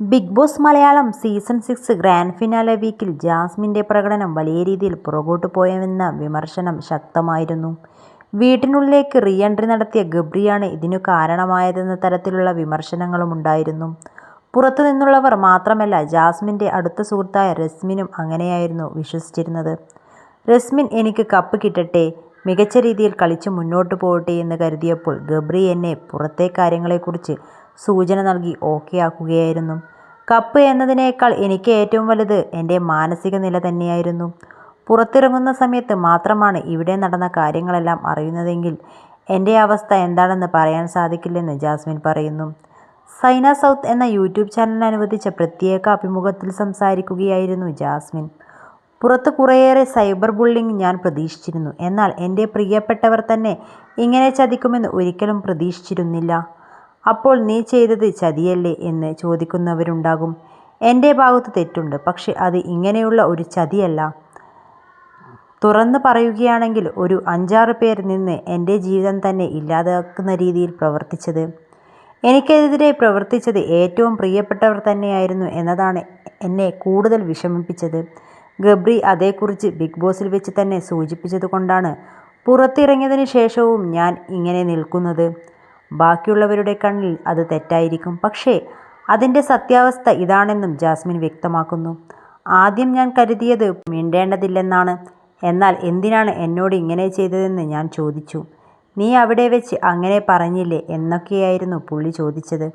Big boss Malayalam season six grand finale വീക്കിൽ ജാസ്മിന്റെ പ്രകടനം വലിയ രീതിയിൽ പുറകോട്ട് പോയെന്ന വിമർശനം ശക്തമായിരുന്നു. വീട്ടിനുള്ളിലേക്ക് റീ എൻട്രി നടത്തിയ ഗബ്രിയാണ് ഇതിനു കാരണമായതെന്ന തരത്തിലുള്ള വിമർശനങ്ങളും ഉണ്ടായിരുന്നു പുറത്തു നിന്നുള്ളവർ മാത്രമല്ല ജാസ്മിന്റെ അടുത്ത സുഹൃത്തായ രസ്മിനും അങ്ങനെയായിരുന്നു വിശ്വസിച്ചിരുന്നത്. രസ്മിൻ എനിക്ക് കപ്പ് കിട്ടട്ടെ, മികച്ച രീതിയിൽ കളിച്ച് മുന്നോട്ട് പോകട്ടെ എന്ന് കരുതിയപ്പോൾ ഗബ്രി എന്നെ പുറത്തെ കാര്യങ്ങളെക്കുറിച്ച് സൂചന നൽകി ഓക്കെ ആക്കുകയായിരുന്നു കപ്പ് എന്നതിനേക്കാൾ എനിക്ക് ഏറ്റവും വലുത് എന്റെ മാനസിക നില തന്നെയായിരുന്നു. പുറത്തിറങ്ങുന്ന സമയത്ത് മാത്രമാണ് ഇവിടെ നടന്ന കാര്യങ്ങളെല്ലാം അറിയുന്നതെങ്കിൽ എന്റെ അവസ്ഥ എന്താണെന്ന് പറയാൻ സാധിക്കില്ലെന്ന് ജാസ്മിൻ പറയുന്നു. സൈന സൗത്ത് എന്ന യൂട്യൂബ് ചാനലിന് അനുവദിച്ച പ്രത്യേക അഭിമുഖത്തിൽ സംസാരിക്കുകയായിരുന്നു ജാസ്മിൻ. പുറത്ത് കുറേയേറെ സൈബർ ബുള്ളിങ് ഞാൻ പ്രതീക്ഷിച്ചിരുന്നു. എന്നാൽ എന്റെ പ്രിയപ്പെട്ടവർ തന്നെ ഇങ്ങനെ ചതിക്കുമെന്ന് ഒരിക്കലും പ്രതീക്ഷിച്ചിരുന്നില്ല. അപ്പോൾ നീ ചെയ്തത് ചതിയല്ലേ എന്ന് ചോദിക്കുന്നവരുണ്ടാകും. എന്റെ ഭാഗത്ത് തെറ്റുണ്ട്. പക്ഷെ അത് ഇങ്ങനെയുള്ള ഒരു ചതിയല്ല. തുറന്ന് പറയുകയാണെങ്കിൽ ഒരു അഞ്ചാറ് പേർ നിന്ന് എന്റെ ജീവിതം തന്നെ ഇല്ലാതാക്കുന്ന രീതിയിൽ പ്രവർത്തിച്ചത്. എനിക്കെതിരെ പ്രവർത്തിച്ചത് ഏറ്റവും പ്രിയപ്പെട്ടവർ തന്നെയായിരുന്നു എന്നതാണ് എന്നെ കൂടുതൽ വിഷമിപ്പിച്ചത്. ഗബ്രി അതേക്കുറിച്ച് ബിഗ് ബോസിൽ വെച്ച് തന്നെ സൂചിപ്പിച്ചതുകൊണ്ടാണ് പുറത്തിറങ്ങിയതിന് ശേഷവും ഞാൻ ഇങ്ങനെ നിൽക്കുന്നത്. ബാക്കിയുള്ളവരുടെ കണ്ണിൽ അത് തെറ്റായിരിക്കും. പക്ഷേ അതിന്റെ സത്യാവസ്ഥ ഇതാണെന്നും ജാസ്മിൻ വ്യക്തമാക്കുന്നു. ആദ്യം ഞാൻ കരുതിയത് മിണ്ടേണ്ടതില്ലെന്നാണ്. എന്നാൽ എന്തിനാണ് എന്നോട് ഇങ്ങനെ ചെയ്തതെന്ന് ഞാൻ ചോദിച്ചു. നീ അവിടെ വെച്ച് അങ്ങനെ പറഞ്ഞില്ലേ എന്നൊക്കെയായിരുന്നു പുള്ളി ചോദിച്ചത്.